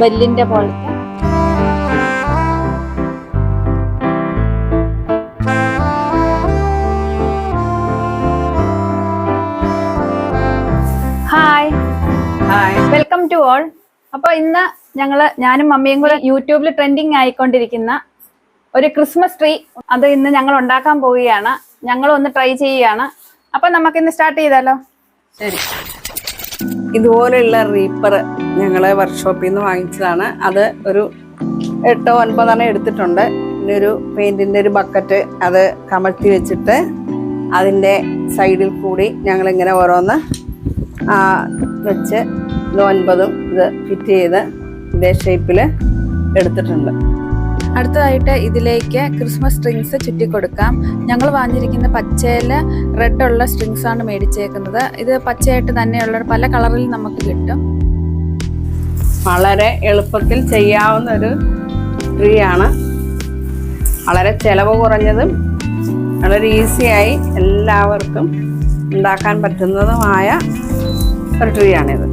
ബെല്ലിന്റെ പോലത്തെ? Hi hi welcome to all അപ്പോൾ ഇന്ന് ഞങ്ങൾ ഞാനും മമ്മിയും കൂടെ യൂട്യൂബിൽ ട്രെൻഡിങ് ആയിക്കൊണ്ടിരിക്കുന്ന ഒരു ക്രിസ്മസ് ട്രീ അത് ഇന്ന് ഞങ്ങൾ ഉണ്ടാക്കാൻ പോവുകയാണ്. ഞങ്ങൾ ഒന്ന് ട്രൈ ചെയ്യുകയാണ്. അപ്പം നമുക്ക് ഇന്ന് സ്റ്റാർട്ട് ചെയ്താലോ? ശരി. ഇതുപോലെയുള്ള റീപ്പർ ഞങ്ങൾ വർക്ക്ഷോപ്പിൽ നിന്ന് വാങ്ങിച്ചതാണ്. അത് ഒരു എട്ടോ ഒൻപതെണ്ണം എടുത്തിട്ടുണ്ട്. പിന്നെ ഒരു പെയിന്റിന്റെ ഒരു ബക്കറ്റ് അത് കമഴ്ത്തി വെച്ചിട്ട് അതിന്റെ സൈഡിൽ കൂടി ഞങ്ങളിങ്ങനെ ഓരോന്ന് വെച്ച് ഇത് ഒൻപതും ഇത് ഫിറ്റ് ചെയ്ത് ഇതേ ഷേപ്പിൽ എടുത്തിട്ടുണ്ട്. അടുത്തതായിട്ട് ഇതിലേക്ക് ക്രിസ്മസ് സ്ട്രിങ്സ് ചുറ്റി കൊടുക്കാം ഞങ്ങൾ വാങ്ങിയിരിക്കുന്ന പച്ചയിൽ റെഡ് ഉള്ള സ്ട്രിങ്സ് ആണ് മേടിച്ചേക്കുന്നത്. ഇത് പച്ചയായിട്ട് തന്നെയുള്ള പല കളറിൽ നമുക്ക് കിട്ടും. വളരെ എളുപ്പത്തിൽ ചെയ്യാവുന്ന ഒരു ട്രീ ആണ് വളരെ ചെലവ് കുറഞ്ഞതും വളരെ ഈസിയായി എല്ലാവർക്കും ഉണ്ടാക്കാൻ പറ്റുന്നതുമായ ഒരു ട്രീ ആണിത്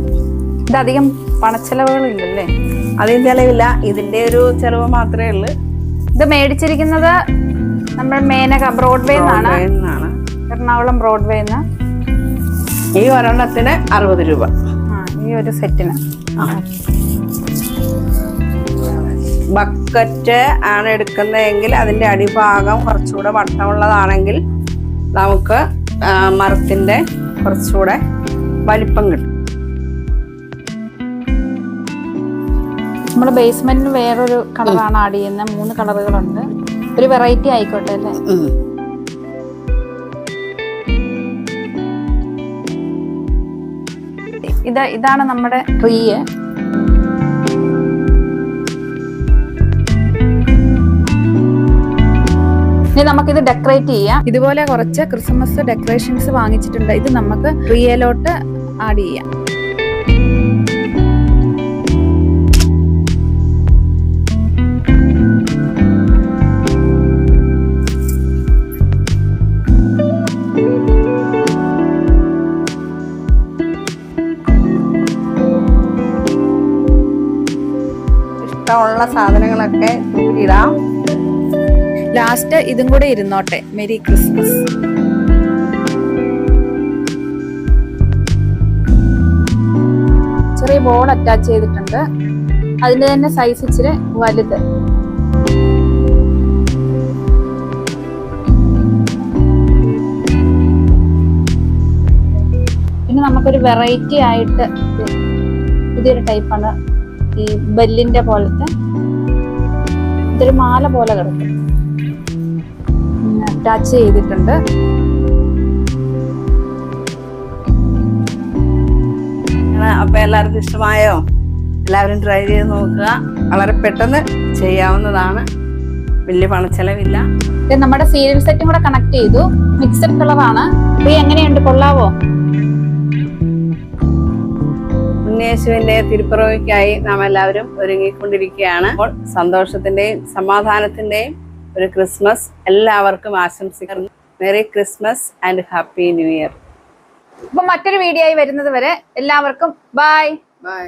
ഇത് അധികം പണച്ചെലവുകളില്ലല്ലേ? അതിന് ചെലവില്ല ഇതിന്റെ ഒരു ചെലവ് മാത്രമേ ഉള്ളൂ. ഇത് മേടിച്ചിരിക്കുന്നത് നമ്മൾ മേനക ബ്രോഡ്വേ നിന്നാണ്. എറണാകുളം ബ്രോഡ്വേ എന്ന്. ഈ ഒരെണ്ണത്തിന് അറുപത് രൂപ. ഈ ഒരു സെറ്റിന്. ബക്കറ്റ് ആണ് എടുക്കുന്നതെങ്കിൽ അതിന്റെ അടിഭാഗം കുറച്ചുകൂടെ വട്ടമുള്ളതാണെങ്കിൽ നമുക്ക് മരത്തിന്റെ കുറച്ചുകൂടെ വലിപ്പം കിട്ടും. നമ്മുടെ ബേസ്മെന്റിന് വേറൊരു കളറാണ് ആഡ് ചെയ്യുന്നത് മൂന്ന് കളറുകളുണ്ട്. ഒരു വെറൈറ്റി ആയിക്കോട്ടെ അല്ലേ. ഇത് ഇതാണ് നമ്മുടെ ട്രീ ഇനി നമുക്കിത് ഡെക്കറേറ്റ് ചെയ്യാം. ഇതുപോലെ കുറച്ച് ക്രിസ്മസ് ഡെക്കറേഷൻസ് വാങ്ങിച്ചിട്ടുണ്ട്. ഇത് നമുക്ക് ട്രീയിലോട്ട് ആഡ് ചെയ്യാം. ഇഷ്ടമുള്ള സാധനങ്ങളൊക്കെ ഇടാം. ലാസ്റ്റ് ഇതും കൂടെ ഇരുന്നോട്ടെ. Merry Christmas. ചെറിയ ബോൾ അറ്റാച്ച് ചെയ്തിട്ടുണ്ട്. അതിന്റെ തന്നെ സൈസ് ഇച്ചിരി വലുത്. പിന്നെ നമുക്കൊരു വെറൈറ്റി ആയിട്ട് പുതിയൊരു ടൈപ്പാണ് ഈ ബെല്ലിന്റെ പോലത്തെ ഇതൊരു മാല പോലെ കിടക്കും. അറ്റാച്ച് ചെയ്തിട്ടുണ്ട്. അപ്പൊ എല്ലാവർക്കും ഇഷ്ടമായോ? എല്ലാവരും ട്രൈ ചെയ്ത് നോക്കുക. വളരെ പെട്ടെന്ന് ചെയ്യാവുന്നതാണ്. വലിയ പണച്ചെലവില്ല. നമ്മുടെ സീരിയൽ സെറ്റും കൂടെ കണക്ട് ചെയ്തു. മിക്സഡ് കളറാണ് അപ്പൊ എങ്ങനെയുണ്ട്? കൊള്ളാവോ? ഉണ്ണിയേശുവിന്റെ തിരുപ്പിറവിക്കായി നാം എല്ലാവരും ഒരുങ്ങിക്കൊണ്ടിരിക്കുകയാണ്. അപ്പോൾ സന്തോഷത്തിന്റെയും സമാധാനത്തിന്റെയും ഒരു ക്രിസ്മസ് എല്ലാവർക്കും ആശംസിക്കുന്നു. Merry Christmas and happy new year അപ്പൊ മറ്റൊരു വീഡിയോ ആയി വരുന്നത് വരെ എല്ലാവർക്കും ബൈ ബൈ